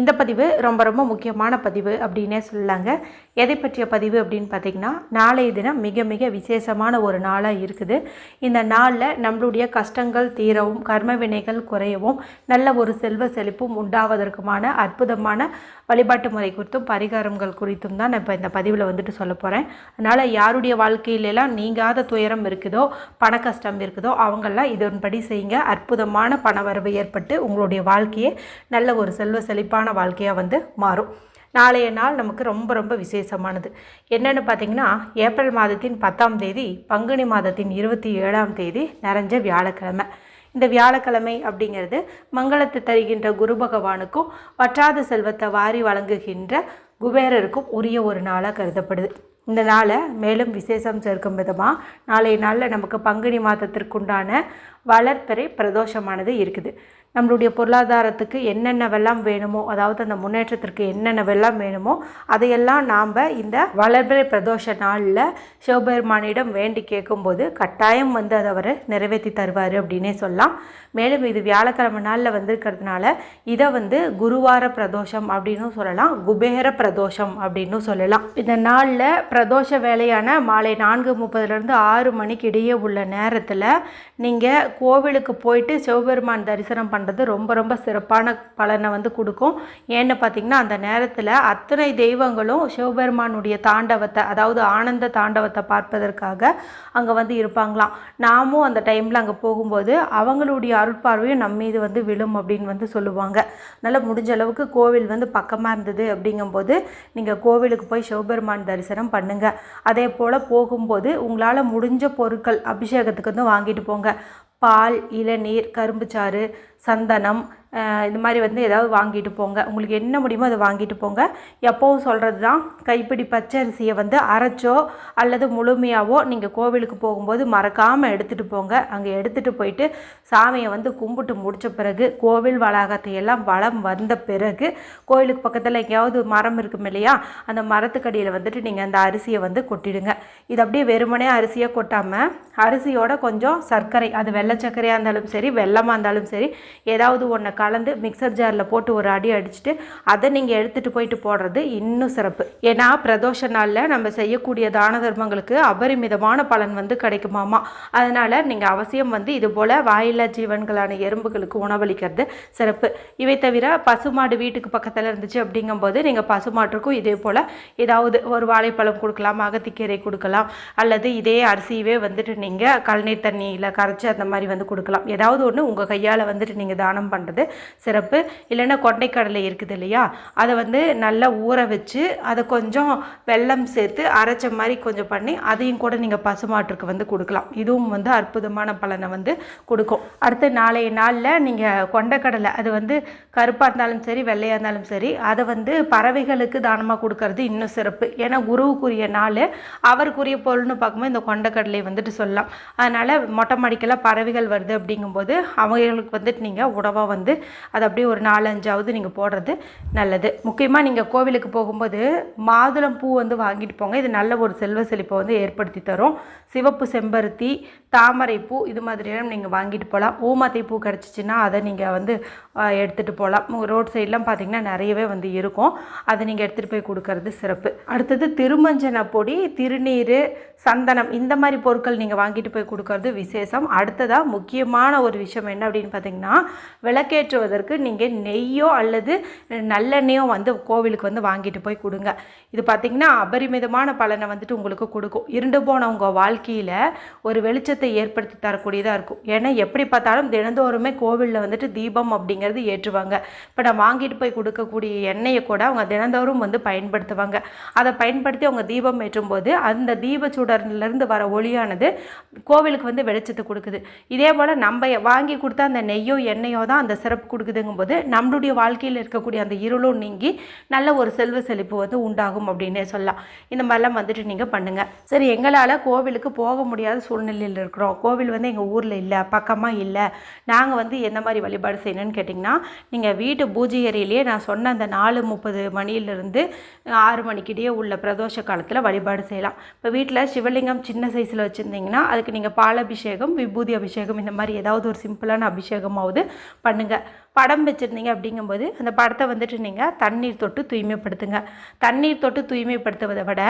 இந்த பதிவு ரொம்ப ரொம்ப முக்கியமான பதிவு அப்படின்னே சொல்லலாங்க. எதை பற்றிய பதிவு அப்படின்னு பார்த்திங்கன்னா நாளைய தினம் மிக மிக விசேஷமான ஒரு நாளாக இருக்குது. இந்த நாளில் நம்மளுடைய கஷ்டங்கள் தீரவும் கர்ம வினைகள் குறையவும் நல்ல ஒரு செல்வ செழிப்பும் உண்டாவதற்குமான அற்புதமான வழிபாட்டு முறை குறித்தும் பரிகாரங்கள் குறித்தும் தான் நான் இப்போ இந்த பதிவில் வந்துட்டு சொல்ல போகிறேன் அதனால் யாருடைய வாழ்க்கையிலெல்லாம் நீங்காத துயரம் இருக்குதோ பண கஷ்டம் இருக்குதோ அவங்கெல்லாம் இதன்படி செய்யுங்க. அற்புதமான பண வரவு ஏற்பட்டு உங்களுடைய வாழ்க்கையே நல்ல ஒரு செல்வ செழிப்பான வாழ்க்கையாக வந்து மாறும். நாளைய நாள் நமக்கு ரொம்ப ரொம்ப விசேஷமானது. என்னென்னு பார்த்தீங்கன்னா ஏப்ரல் மாதத்தின் பத்தாம் தேதி பங்குனி மாதத்தின் இருபத்தி ஏழாம் தேதி நிறைஞ்ச வியாழக்கிழமை. இந்த வியாழக்கிழமை அப்படிங்கிறது மங்களத்தை தருகின்ற குரு பகவானுக்கும் வற்றாத செல்வத்தை வாரி வழங்குகின்ற குபேரருக்கும் உரிய ஒரு நாளாக கருதப்படுது. இந்த நாளை மேலும் விசேஷம் சேர்க்கும் விதமாக நாளைய நாளில் நமக்கு பங்குனி மாதத்திற்குண்டான வளர்ப்பறை பிரதோஷமானது இருக்குது. நம்மளுடைய பொருளாதாரத்துக்கு என்னென்ன வெள்ளம் வேணுமோ அதாவது அந்த முன்னேற்றத்திற்கு என்னென்ன வெள்ளம் வேணுமோ அதையெல்லாம் நாம் இந்த வளர்பிறை பிரதோஷ நாளில் சிவபெருமானிடம் வேண்டி கேட்கும்போது கட்டாயம் வந்து அதை அவர் நிறைவேற்றி தருவார் அப்படின்னே சொல்லலாம். மேலும் இது வியாழக்கிழமை நாளில் வந்திருக்கிறதுனால இதை வந்து குருவார பிரதோஷம் அப்படின்னு சொல்லலாம் குபேர பிரதோஷம் அப்படின்னு சொல்லலாம். இந்த நாளில் பிரதோஷ வேலையான மாலை நான்கு முப்பதுலேருந்து ஆறு மணிக்கு இடையே உள்ள நேரத்தில் நீங்கள் கோவிலுக்கு போயிட்டு சிவபெருமான் தரிசனம் பண்ணுறது ரொம்ப ரொம்ப சிறப்பான பலனை வந்து கொடுக்கும். ஏன்னு பார்த்தீங்கன்னா அந்த நேரத்தில் அத்தனை தெய்வங்களும் சிவபெருமானுடைய தாண்டவத்தை அதாவது ஆனந்த தாண்டவத்தை பார்ப்பதற்காக அங்கே வந்து இருப்பாங்களாம். நாமும் அந்த டைமில் அங்கே போகும்போது அவங்களுடைய அருட்பார்வையும் நம்ம மீது வந்து விழும் அப்படின்னு வந்து சொல்லுவாங்க. அதனால் முடிஞ்ச அளவுக்கு கோவில் வந்து பக்கமாக இருந்தது அப்படிங்கும்போது நீங்கள் கோவிலுக்கு போய் சிவபெருமான் தரிசனம் பண்ணுங்கள் அதே போல் போகும்போது உங்களால் முடிஞ்ச பொருட்கள் அபிஷேகத்துக்கு வந்து வாங்கிட்டு போங்க. பால் இளநீர் கரும்புச்சாறு சந்தனம் இது இந்த மாதிரி வந்து ஏதாவது வாங்கிட்டு போங்க. உங்களுக்கு என்ன முடியுமோ அதை வாங்கிட்டு போங்க. எப்போவும் சொல்கிறது தான் கைப்பிடி பச்சரிசியை வந்து அரைச்சோ அல்லது முழுமையாவோ நீங்கள் கோவிலுக்கு போகும்போது மறக்காமல் எடுத்துகிட்டு போங்க. அங்கே எடுத்துகிட்டு போயிட்டு சாமியை வந்து கும்பிட்டு முடித்த பிறகு கோவில் வளாகத்தை எல்லாம் வளம் வந்த பிறகு கோவிலுக்கு பக்கத்தில் எங்கேயாவது மரம் இருக்கும் இல்லையா அந்த மரத்துக்கடியில் வந்துட்டு நீங்கள் அந்த அரிசியை வந்து கொட்டிடுங்க. இது அப்படியே வெறுமனே அரிசியை கொட்டாமல் அரிசியோட கொஞ்சம் சர்க்கரை அது வெள்ளை சர்க்கரையாக இருந்தாலும் சரி வெள்ளமாக இருந்தாலும் சரி ஏதாவது ஒன்றை கலந்து மிக்சர் ஜாரில் போட்டு ஒரு அடி அடிச்சுட்டு அதை நீங்கள் எடுத்துகிட்டு போயிட்டு போடுறது இன்னும் சிறப்பு. ஏன்னா பிரதோஷ நாளில் நம்ம செய்யக்கூடிய தான தர்மங்களுக்கு அபரிமிதமான பலன் வந்து கிடைக்குமாமா. அதனால் நீங்கள் அவசியம் வந்து இது போல் வாயில்லா ஜீவன்களான எறும்புகளுக்கு உணவளிக்கிறது சிறப்பு. இவை தவிர பசுமாடு வீட்டுக்கு பக்கத்தில் இருந்துச்சு அப்படிங்கும்போது நீங்கள் பசுமாட்டுக்கும் இதே போல் ஏதாவது ஒரு வாழைப்பழம் கொடுக்கலாம் அகத்திக்கீரை கொடுக்கலாம் அல்லது இதே அரிசியவே வந்துட்டு நீங்கள் கழநீர் தண்ணியில் கரைச்சி அந்த மாதிரி வந்து கொடுக்கலாம். ஏதாவது ஒன்று உங்கள் கையால் வந்துட்டு நீங்கள் தானம் பண்ணுறது சிறப்பு. இல்லைன்னா கொண்டைக்கடலை இருக்குது இல்லையா? அதை வந்து நல்லா ஊற வச்சு அதை கொஞ்சம் வெல்லம் சேர்த்து அரைச்ச மாதிரி கொஞ்சம் பண்ணி அதையும் கூட நீங்கள் பசுமாட்டுக்கு வந்து கொடுக்கலாம். இதுவும் வந்து அற்புதமான பலனை வந்து கொடுக்கும். அடுத்து நாளைய நாளில் நீங்கள் கொண்டைக்கடலை அது வந்து கருப்பாக இருந்தாலும் சரி வெள்ளையாக இருந்தாலும் சரி அதை வந்து பறவைகளுக்கு தானமாக கொடுக்கறது இன்னும் சிறப்பு. ஏன்னா குருவுக்குரிய நாள் அவருக்குரிய பொருள்னு பார்க்கும்போது இந்த கொண்டைக்கடலையை வந்துட்டு சொல்லலாம். அதனால் மொட்டை மாடிக்கெல்லாம் பறவைகள் வருது அப்படிங்கும்போது அவங்களுக்கு வந்துட்டு நீங்கள் உடவாக வந்து அது அப்படியே ஒரு நாலஞ்சாவது நீங்கள் போடுறது நல்லது. முக்கியமாக நீங்கள் கோவிலுக்கு போகும்போது மாதுளம் பூ வந்து வாங்கிட்டு போங்க. இது நல்ல ஒரு செல்வ செழிப்பை வந்து ஏற்படுத்தி தரும். சிவப்பு செம்பருத்தி தாமரை பூ இது மாதிரியெல்லாம் நீங்கள் வாங்கிட்டு போகலாம் ஊமத்தை பூ கிடச்சிச்சின்னா அதை நீங்கள் வந்து எடுத்துகிட்டு போகலாம் ரோட் சைட்லாம் பார்த்தீங்கன்னா நிறையவே வந்து இருக்கும். அதை நீங்கள் எடுத்துகிட்டு போய் கொடுக்கறது சிறப்பு. அடுத்தது திருமஞ்சன பொடி திருநீர் சந்தனம் இந்த மாதிரி பொருட்கள் நீங்கள் வாங்கிட்டு போய் கொடுக்கறது விசேஷம். அடுத்ததாக முக்கியமான ஒரு விஷயம் என்ன அப்படின்னு பார்த்தீங்கன்னா விளக்கேற்றுவதற்கு நீங்கள் நெய்யோ அல்லது நல்லெண்ணெயோ வந்து கோவிலுக்கு வந்து வாங்கிட்டு போய் கொடுங்க. இது பார்த்திங்கன்னா அபரிமிதமான பலனை வந்துட்டு உங்களுக்கு கொடுக்கும். இருண்டு போன உங்கள் வாழ்க்கையில் ஒரு வெளிச்சத்தை ஏற்படுத்தி தரக்கூடியதாக இருக்கும். ஏன்னா எப்படி பார்த்தாலும் தினந்தோறுமே கோவிலில் வந்துட்டு தீபம் அப்படிங்கிறது ஏற்றுவாங்க. இப்போ நான் வாங்கிட்டு போய் கொடுக்கக்கூடிய எண்ணெயை கூட அவங்க தினந்தோறும் வந்து பயன்படுத்துவாங்க. அதை பயன்படுத்தி அவங்க தீபம் ஏற்றும் போது அந்த தீப சுடர்லேருந்து வர ஒளியானது கோவிலுக்கு வந்து வெளிச்சத்தை கொடுக்குது. இதே போல் நம்ம வாங்கி கொடுத்த அந்த நெய்யோ எண்ணெயோ தான் அந்த சிறப்பு கொடுக்குதுங்கும்போது நம்மளுடைய வாழ்க்கையில் இருக்கக்கூடிய அந்த இருளும் நீங்கி நல்ல ஒரு செல்வ செழிப்பு வந்து உண்டாகும் அப்படின்னே சொல்லலாம். இந்த மாதிரிலாம் வந்துட்டு நீங்கள் பண்ணுங்கள் சரி எங்களால் கோவிலுக்கு போக முடியாத சூழ்நிலையில் இருக்கிறோம். கோவில் வந்து எங்கள் ஊரில் இல்லை பக்கமாக இல்லை. நாங்கள் வந்து எந்த மாதிரி வழிபாடு செய்யணும்னு கேட்டிங்கன்னா நீங்கள் வீட்டு பூஜை அறையிலேயே நான் சொன்ன அந்த நாலு முப்பது மணியிலிருந்து ஆறு மணிக்கிட்டே உள்ள பிரதோஷ காலத்தில் வழிபாடு செய்யலாம். இப்போ வீட்டில் சிவலிங்கம் சின்ன சைஸில் வச்சுருந்தீங்கன்னா அதுக்கு நீங்கள் பால் அபிஷேகம் விபூதி அபிஷேகம் இந்த மாதிரி ஏதாவது ஒரு சிம்பிளான அபிஷேகமாவது பண்ணுங்கள் படம் வச்சுருந்தீங்க அப்படிங்கும்போது அந்த படத்தை வந்துட்டு நீங்கள் தண்ணீர் தொட்டு தூய்மைப்படுத்துங்க. தண்ணீர் தொட்டு தூய்மைப்படுத்துவதை விட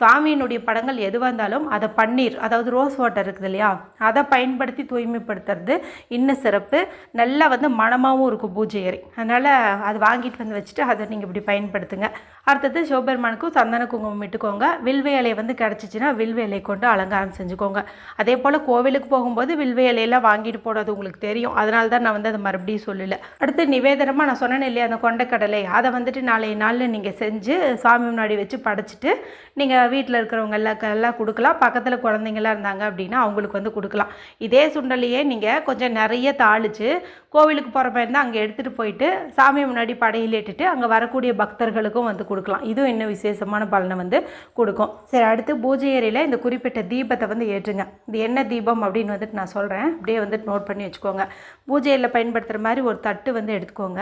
சுவாமியினுடைய படங்கள் எதுவாக இருந்தாலும் அதை பன்னீர் அதாவது ரோஸ் வாட்டர் இருக்குது இல்லையா? அதை பயன்படுத்தி தூய்மைப்படுத்துறது இன்னும் சிறப்பு. நல்லா வந்து மனமாகவும் இருக்கும் பூஜை ஏறி அதனால் அது வாங்கிட்டு வந்து வச்சுட்டு அதை நீங்கள் இப்படி பயன்படுத்துங்க. அடுத்தது சிவபெருமானுக்கும் சந்தன குங்குமம் இட்டுக்கோங்க. வில்வே இலை வந்து கிடச்சிச்சின்னா வில்வே இலை கொண்டு அலங்காரம் செஞ்சுக்கோங்க. அதே போல் கோவிலுக்கு போகும்போது வில்வ இலையெல்லாம் வாங்கிட்டு போடுறது உங்களுக்கு தெரியும். அதனால தான் நான் வந்து அதை மறுபடியும் சொல்லலை. அடுத்து நிவேதனமாக நான் சொன்னேன் இல்லையா அந்த கொண்டைக்கடலை. அதை வந்துட்டு நாளைய நாளில் நீங்கள் செஞ்சு சாமி முன்னாடி வச்சு படைச்சிட்டு நீங்கள் வீட்டில் இருக்கிறவங்க எல்லாம் எல்லாம் கொடுக்கலாம். பக்கத்தில் குழந்தைங்களாம் இருந்தாங்க அப்படின்னா அவங்களுக்கு வந்து கொடுக்கலாம். இதே சுண்டலையே நீங்கள் கொஞ்சம் நிறைய தாளித்து கோவிலுக்கு போகிற மாதிரி இருந்தால் அங்கே எடுத்துகிட்டு போயிட்டு சாமி முன்னாடி படையில் இட்டுட்டு அங்கே வரக்கூடிய பக்தர்களுக்கும் வந்து கொடுக்கலாம். இதுவும் இன்னும் விசேஷமான பலனை வந்து கொடுக்கும். சரி அடுத்து பூஜை ஏரியில் இந்த குறிப்பிட்ட தீபத்தை வந்து ஏற்றுங்க. இது என்ன தீபம் அப்படின்னு வந்துட்டு நான் சொல்கிறேன் அப்படியே வந்துட்டு நோட் பண்ணி வச்சுக்கோங்க. பூஜையில் பயன்படுத்துகிற மாதிரி ஒரு தட்டு தட்டு வந்து எடுத்துக்கோங்க.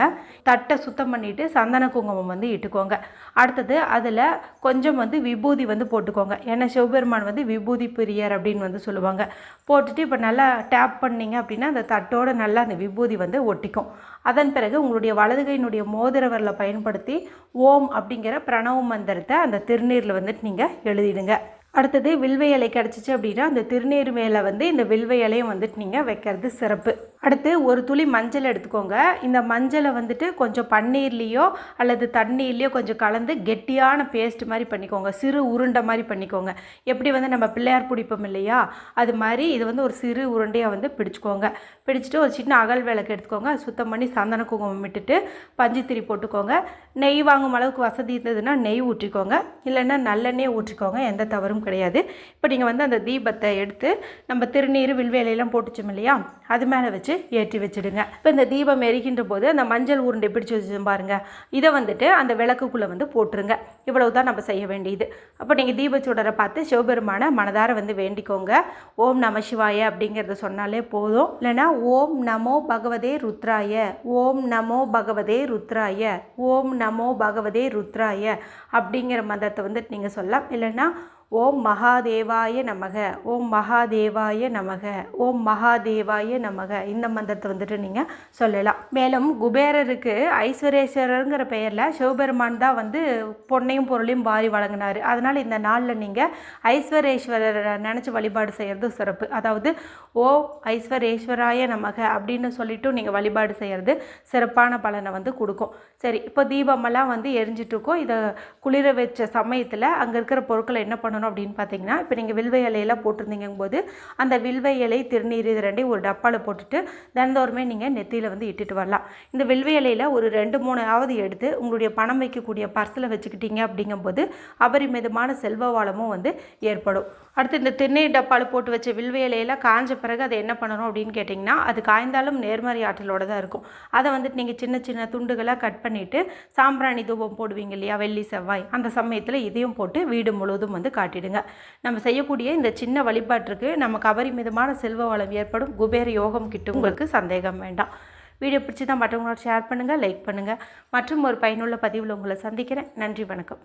தட்டை சுத்தம் பண்ணிவிட்டு சந்தன குங்குமம் வந்து இட்டுக்கோங்க. அடுத்தது அதில் கொஞ்சம் வந்து விபூதி வந்து போட்டுக்கோங்க. ஏன்னா சிவபெருமான் வந்து விபூதி பிரியர் அப்படின்னு வந்து சொல்லுவாங்க. போட்டுட்டு இப்போ நல்லா டேப் பண்ணிங்க அப்படின்னா அந்த தட்டோட நல்லா அந்த விபூதி வந்து ஒட்டிக்கும். அதன் பிறகு உங்களுடைய வலதுகையினுடைய மோதிரவரில் பயன்படுத்தி ஓம் அப்படிங்கிற பிரணவ மந்திரத்தை அந்த திருநீரில் வந்துட்டு நீங்கள் எழுதிடுங்க. அடுத்தது வில்வை இலை கிடச்சிச்சு அப்படின்னா அந்த திருநீர் மேலே வந்து இந்த வில்வை இலையும் வந்துட்டு நீங்கள் வைக்கிறது சிறப்பு. அடுத்து ஒரு துளி மஞ்சள் எடுத்துக்கோங்க. இந்த மஞ்சளை வந்துட்டு கொஞ்சம் பன்னீர்லேயோ அல்லது தண்ணீர்லேயோ கொஞ்சம் கலந்து கெட்டியான பேஸ்ட் மாதிரி பண்ணிக்கோங்க. சிறு உருண்டை மாதிரி பண்ணிக்கோங்க. எப்படி வந்து நம்ம பிள்ளையார் பிடிப்போம் இல்லையா? அது மாதிரி இது வந்து ஒரு சிறு உருண்டையாக வந்து பிடிச்சிக்கோங்க. பிடிச்சிட்டு ஒரு சின்ன அகல் விளக்கு எடுத்துக்கோங்க. அது சுத்தம் பண்ணி சந்தன குங்குமம் விட்டுட்டு பஞ்சுத்திரி போட்டுக்கோங்க. நெய் வாங்கும் அளவுக்கு வசதி இருந்ததுன்னா நெய் ஊற்றிக்கோங்க. இல்லைன்னா நல்லெண்ணெய் ஊற்றிக்கோங்க. எந்த தவறும் கிடையாது. இப்போ நீங்கள் வந்து அந்த தீபத்தை எடுத்து நம்ம திருநீர் வில்வேலையெல்லாம் போட்டுச்சோம் இல்லையா? அது மேலே வச்சு வச்சு ஏற்றி வச்சுடுங்க. இப்போ இந்த தீபம் எரிக்கின்ற போது அந்த மஞ்சள் உருண்டை பிடிச்சி வச்சு பாருங்க. இதை வந்துட்டு அந்த விளக்குக்குள்ளே வந்து போட்டுருங்க. இவ்வளவு தான் நம்ம செய்ய வேண்டியது. அப்போ நீங்கள் தீபச்சுடரை பார்த்து சிவபெருமானை மனதார வந்து வேண்டிக்கோங்க. ஓம் நம சிவாய அப்படிங்கிறத சொன்னாலே போதும். இல்லைன்னா ஓம் நமோ பகவதே ருத்ராய ஓம் நமோ பகவதே ருத்ராய ஓம் நமோ பகவதே ருத்ராய அப்படிங்கிற மந்திரத்தை வந்துட்டு நீங்கள் சொல்லலாம். இல்லைன்னா ஓம் மகாதேவாய நமக ஓம் மகாதேவாய நமக ஓம் மகாதேவாய நமக. இந்த மந்திரத்தை வந்துட்டு நீங்கள் சொல்லலாம். மேலும் குபேரருக்கு ஐஸ்வரேஸ்வரருங்கிற பெயரில் சிவபெருமான் தான் வந்து பொன்னையும் பொருளையும் வாரி வழங்கினார். அதனால் இந்த நாளில் நீங்கள் ஐஸ்வரேஸ்வரரை நினச்சி வழிபாடு செய்கிறது சிறப்பு. அதாவது ஓம் ஐஸ்வரேஸ்வராய நமக அப்படின்னு சொல்லிவிட்டு நீங்கள் வழிபாடு செய்கிறது சிறப்பான பலனை வந்து கொடுக்கும். சரி இப்போ தீபமெல்லாம் வந்து எரிஞ்சிட்ருக்கோம் இதை குளிர வச்ச சமயத்தில் அங்கே இருக்கிற பொருட்களை என்ன பண்ணணும் அப்படின்னு பார்த்தீங்கன்னா இப்போ நீங்கள் வில்வ இலையெல்லாம் போட்டிருந்தீங்கும் போது அந்த வில்வ இலை திருநீர் இது ரெண்டையும் ஒரு டப்பாவில் போட்டுட்டு தினந்தோறுமே நீங்கள் நெத்தியில் வந்து இட்டுட்டு வரலாம். இந்த வில்வ இலையில் ஒரு ரெண்டு மூணாவது எடுத்து உங்களுடைய பணம் வைக்கக்கூடிய பர்சில் வச்சுக்கிட்டீங்க அப்படிங்கும்போது அபரிமிதமான செல்வ வளமும் வந்து ஏற்படும். அடுத்து இந்த திருநீர் டப்பாவில் போட்டு வச்ச வில்வ இலையெல்லாம் காஞ்ச பிறகு அதை என்ன பண்ணணும் அப்படின்னு கேட்டிங்கன்னா அது காய்ந்தாலும் நேர்மறை ஆற்றலோட தான் இருக்கும். அதை வந்துட்டு நீங்கள் சின்ன சின்ன துண்டுகளாக கட் பண்ணிவிட்டு சாம்பிராணி தூபம் போடுவீங்க இல்லையா வெள்ளி செவ்வாய் அந்த சமயத்தில் இதையும் போட்டு வீடு முழுவதும் வந்து காட்டிடுங்க. நம்ம செய்யக்கூடிய இந்த சின்ன வழிபாட்டிற்கு நமக்கு அபரிமிதமான செல்வ வளம் ஏற்படும். குபேர யோகம் கிட்டும் உங்களுக்கு சந்தேகம் வேண்டாம். வீடியோ பிடிச்சி தான் மற்றவங்களோட ஷேர் பண்ணுங்கள் லைக் பண்ணுங்கள் மற்றும் ஒரு பயனுள்ள பதிவில் உங்களை சந்திக்கிறேன். நன்றி வணக்கம்.